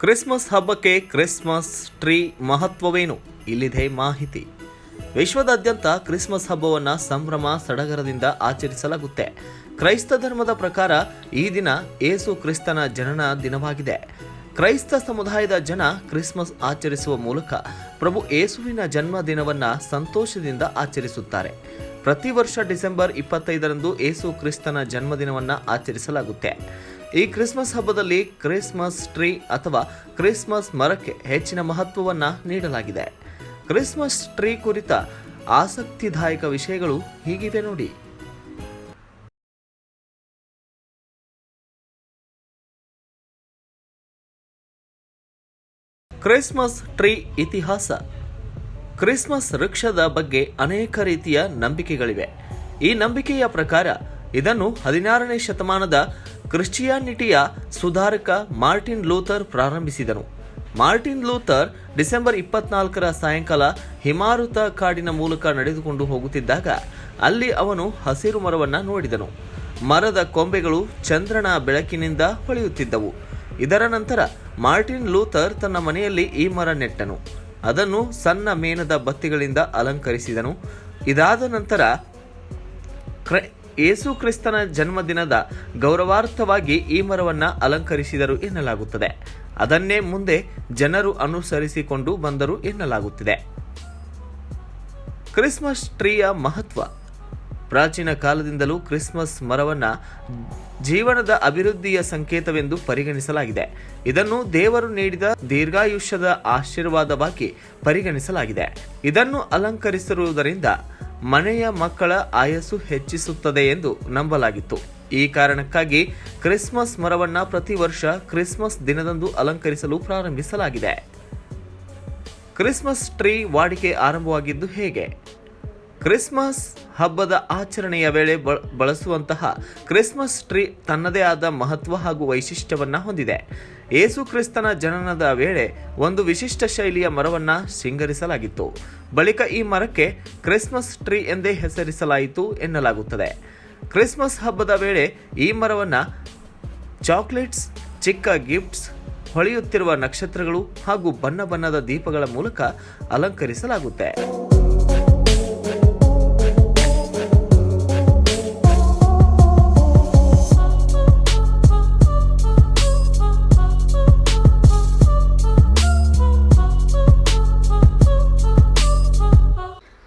Christmas ಹಬ್ಬಕ್ಕೆ Christmas tree ಮಹತ್ವವೇನು? ಇಲ್ಲಿದೆ ಮಾಹಿತಿ. ವಿಶ್ವದಾದ್ಯಂತ ಕ್ರಿಸ್ಮಸ್ ಹಬ್ಬವನ್ನು ಸಂಭ್ರಮ, ಸಡಗರದಿಂದ ಆಚರಿಸಲಾಗುತ್ತೆ. ಕ್ರೈಸ್ತ ಧರ್ಮದ ಪ್ರಕಾರ ಈ ದಿನ ಏಸು ಕ್ರಿಸ್ತನ ಜನನ ದಿನವಾಗಿದೆ. ಕ್ರೈಸ್ತ ಸಮುದಾಯದ ಜನ ಕ್ರಿಸ್ಮಸ್ ಆಚರಿಸುವ ಮೂಲಕ ಪ್ರಭು ಏಸುವಿನ ಜನ್ಮದಿನವನ್ನು ಸಂತೋಷದಿಂದ ಆಚರಿಸುತ್ತಾರೆ. ಪ್ರತಿ ವರ್ಷ ಡಿಸೆಂಬರ್ ಇಪ್ಪತ್ತೈದರಂದು ಏಸು ಕ್ರಿಸ್ತನ ಜನ್ಮದಿನವನ್ನು ಆಚರಿಸಲಾಗುತ್ತೆ. ಈ ಕ್ರಿಸ್ಮಸ್ ಹಬ್ಬದಲ್ಲಿ ಕ್ರಿಸ್ಮಸ್ ಟ್ರೀ ಅಥವಾ ಕ್ರಿಸ್ಮಸ್ ಮರಕ್ಕೆ ಹೆಚ್ಚಿನ ಮಹತ್ವವನ್ನು ನೀಡಲಾಗಿದೆ. ಕ್ರಿಸ್ಮಸ್ ಟ್ರೀ ಕುರಿತ ಆಸಕ್ತಿದಾಯಕ ವಿಷಯಗಳು ಹೀಗಿವೆ ನೋಡಿ. ಕ್ರಿಸ್ಮಸ್ ಟ್ರೀ ಇತಿಹಾಸ. ಕ್ರಿಸ್ಮಸ್ ವೃಕ್ಷದ ಬಗ್ಗೆ ಅನೇಕ ರೀತಿಯ ನಂಬಿಕೆಗಳಿವೆ. ಈ ನಂಬಿಕೆಯ ಪ್ರಕಾರ ಇದನ್ನು ಹದಿನಾರನೇ ಶತಮಾನದ ಕ್ರಿಶ್ಚಿಯಾನಿಟಿಯ ಸುಧಾರಕ ಮಾರ್ಟಿನ್ ಲೂಥರ್ ಪ್ರಾರಂಭಿಸಿದನು. ಮಾರ್ಟಿನ್ ಲೂಥರ್ ಡಿಸೆಂಬರ್ ಇಪ್ಪತ್ನಾಲ್ಕರ ಸಾಯಂಕಾಲ ಹಿಮಾರುತ ಕಾಡಿನ ಮೂಲಕ ನಡೆದುಕೊಂಡು ಹೋಗುತ್ತಿದ್ದಾಗ ಅಲ್ಲಿ ಅವನು ಹಸಿರು ಮರವನ್ನು ನೋಡಿದನು. ಮರದ ಕೊಂಬೆಗಳು ಚಂದ್ರನ ಬೆಳಕಿನಿಂದ ಹೊಳೆಯುತ್ತಿದ್ದವು. ಇದರ ನಂತರ ಮಾರ್ಟಿನ್ ಲೂಥರ್ ತನ್ನ ಮನೆಯಲ್ಲಿ ಈ ಮರ ನೆಟ್ಟನು. ಅದನ್ನು ಸಣ್ಣ ಮೇಣದ ಬತ್ತಿಗಳಿಂದ ಅಲಂಕರಿಸಿದನು. ಇದಾದ ನಂತರ ಕ್ರೈ ಯೇಸು ಕ್ರಿಸ್ತನ ಜನ್ಮದಿನದ ಗೌರವಾರ್ಥವಾಗಿ ಈ ಮರವನ್ನು ಅಲಂಕರಿಸಿದರು ಎನ್ನಲಾಗುತ್ತದೆ. ಅದನ್ನೇ ಮುಂದೆ ಜನರು ಅನುಸರಿಸಿಕೊಂಡು ಬಂದರು ಎನ್ನಲಾಗುತ್ತಿದೆ. ಕ್ರಿಸ್ಮಸ್ ಟ್ರೀಯ ಮಹತ್ವ. ಪ್ರಾಚೀನ ಕಾಲದಿಂದಲೂ ಕ್ರಿಸ್ಮಸ್ ಮರವನ್ನು ಜೀವನದ ಅಭಿವೃದ್ಧಿಯ ಸಂಕೇತವೆಂದು ಪರಿಗಣಿಸಲಾಗಿದೆ. ಇದನ್ನು ದೇವರು ನೀಡಿದ ದೀರ್ಘಾಯುಷ್ಯದ ಆಶೀರ್ವಾದವಾಗಿ ಪರಿಗಣಿಸಲಾಗಿದೆ. ಇದನ್ನು ಅಲಂಕರಿಸಿರುವುದರಿಂದ ಮನೆಯ ಮಕ್ಕಳ ಆಯಸ್ಸು ಹೆಚ್ಚಿಸುತ್ತದೆ ಎಂದು ನಂಬಲಾಗಿತ್ತು. ಈ ಕಾರಣಕ್ಕಾಗಿ ಕ್ರಿಸ್ಮಸ್ ಮರವನ್ನು ಪ್ರತಿ ವರ್ಷ ಕ್ರಿಸ್ಮಸ್ ದಿನದಂದು ಅಲಂಕರಿಸಲು ಪ್ರಾರಂಭಿಸಲಾಗಿದೆ. ಕ್ರಿಸ್ಮಸ್ ಟ್ರೀ ವಾಡಿಕೆ ಆರಂಭವಾಗಿದ್ದು ಹೇಗೆ? ಕ್ರಿಸ್ಮಸ್ ಹಬ್ಬದ ಆಚರಣೆಯ ವೇಳೆ ಬಳಸುವಂತಹ ಕ್ರಿಸ್ಮಸ್ ಟ್ರೀ ತನ್ನದೇ ಆದ ಮಹತ್ವ ಹಾಗೂ ವೈಶಿಷ್ಟ್ಯವನ್ನು ಹೊಂದಿದೆ. ಏಸು ಕ್ರಿಸ್ತನ ಜನನದ ವೇಳೆ ಒಂದು ವಿಶಿಷ್ಟ ಶೈಲಿಯ ಮರವನ್ನು ಸಿಂಗರಿಸಲಾಗಿತ್ತು ಬಳಿಕ ಈ ಮರಕ್ಕೆ ಕ್ರಿಸ್ಮಸ್ ಟ್ರೀ ಎಂದೇ ಹೆಸರಿಸಲಾಯಿತು ಎನ್ನಲಾಗುತ್ತದೆ. ಕ್ರಿಸ್ಮಸ್ ಹಬ್ಬದ ವೇಳೆ ಈ ಮರವನ್ನು ಚಾಕ್ಲೇಟ್ಸ್, ಚಿಕ್ಕ ಗಿಫ್ಟ್ಸ್, ಹೊಳೆಯುತ್ತಿರುವ ನಕ್ಷತ್ರಗಳು ಹಾಗೂ ಬಣ್ಣ ಬಣ್ಣದ ದೀಪಗಳ ಮೂಲಕ ಅಲಂಕರಿಸಲಾಗುತ್ತೆ.